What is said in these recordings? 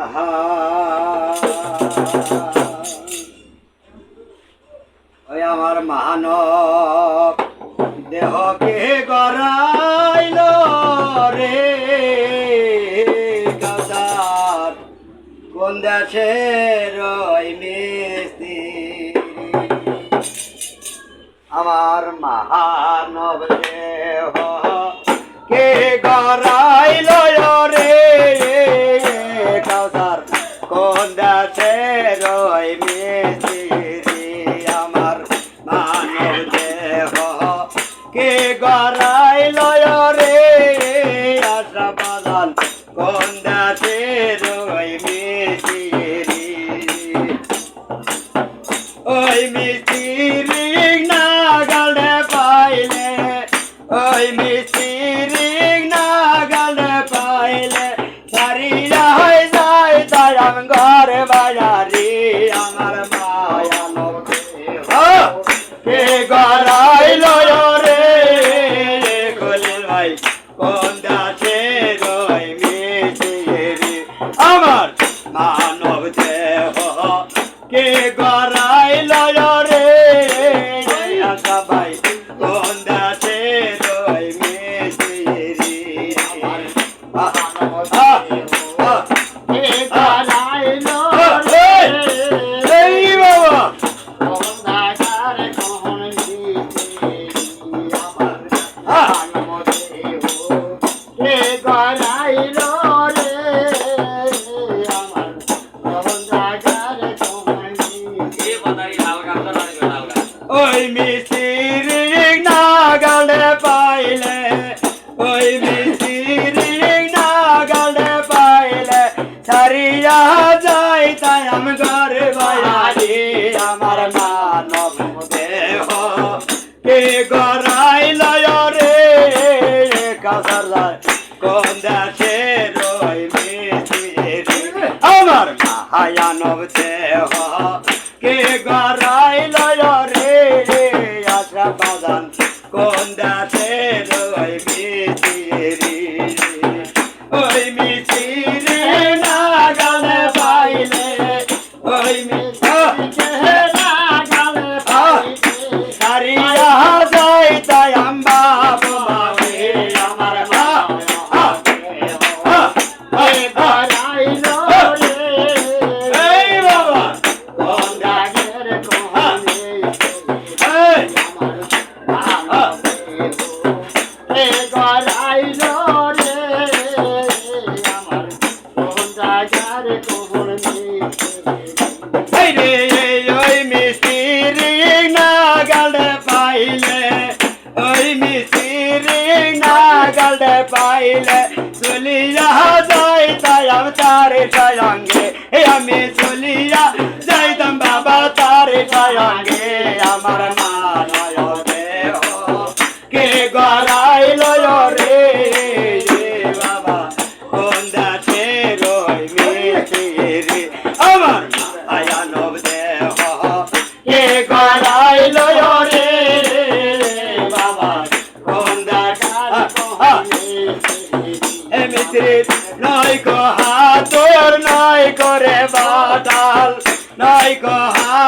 আহা। ওই আমার মানব দেহকে গড়াইল রে গাদার। কোন দেশের ওই মিস্ত্রি আমার মহানব দেহ কে গড়াইল কোন মানব দেহ কে গড়াইল আমি ঘরে বাইরে আমার মানব দেহ। কে গড়াইল রে? কাসার কোন দেশে আমার মায়ানব দেহ। কে গড়াইল ওই পাইলে চলিয়া যাই তারে সঙ্গে আমি চলিয়া যাইতাম বাবা তারে সঙ্গে আমার দেহ কে গড়াইল রে বাবা। আমার মায়ানব দেহ, কে গড়াইল নয় কো হাতর নাই করে বাটাল নাই কো হাতর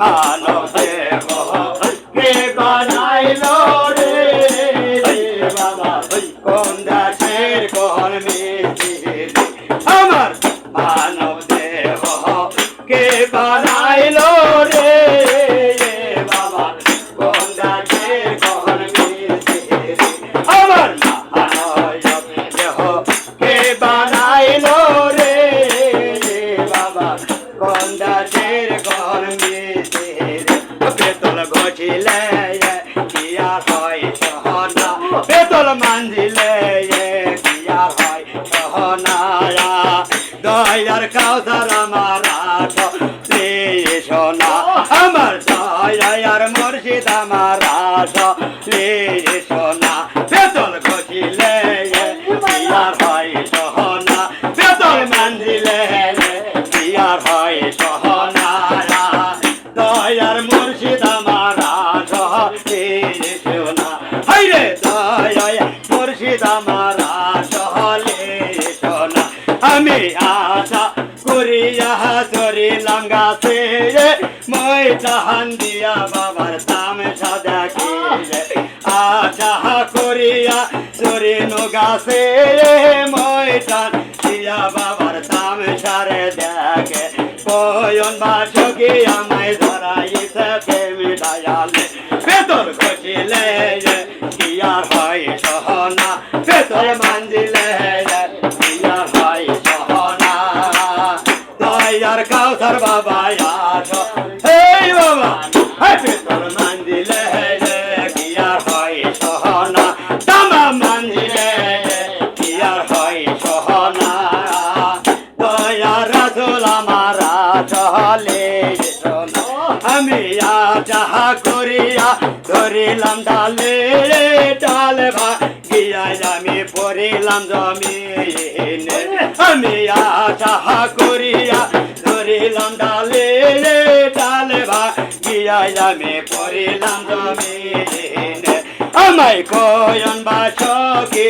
আমার পেতল গছিলে কি আর হয় সহনা? পেতল মানজিলে কি আর হয় সহনায়া দয়ার কাউসার আমার সোনা আমার দয়ার মুর্শিদ আমার রে চরিলাম গাছে মই চাহান দিয়া বাবার তাম সাদাকে আশা করিয়া চরিনো গাছে মই টান দিয়া বাবার তাম সারে দেখে। কয়ন বাসকে আমায় ধরাইছে প্রেমী দয়ালে। পেতর কাউসার বাবা আস বাবা। হে পেতর মানজিলে কি আর হয় সহনা। তামা মানজিলে কি হয় সহনা। দয়ার রাসুল আমার চলে আমি যাহা করিয়া ধরিলাম ডালে। ডালে গিয়া আমি পড়িলাম জমিনে। আমি যাহা করিয়া পড়িলাম জমিনে আমায় কয়ন বাসকি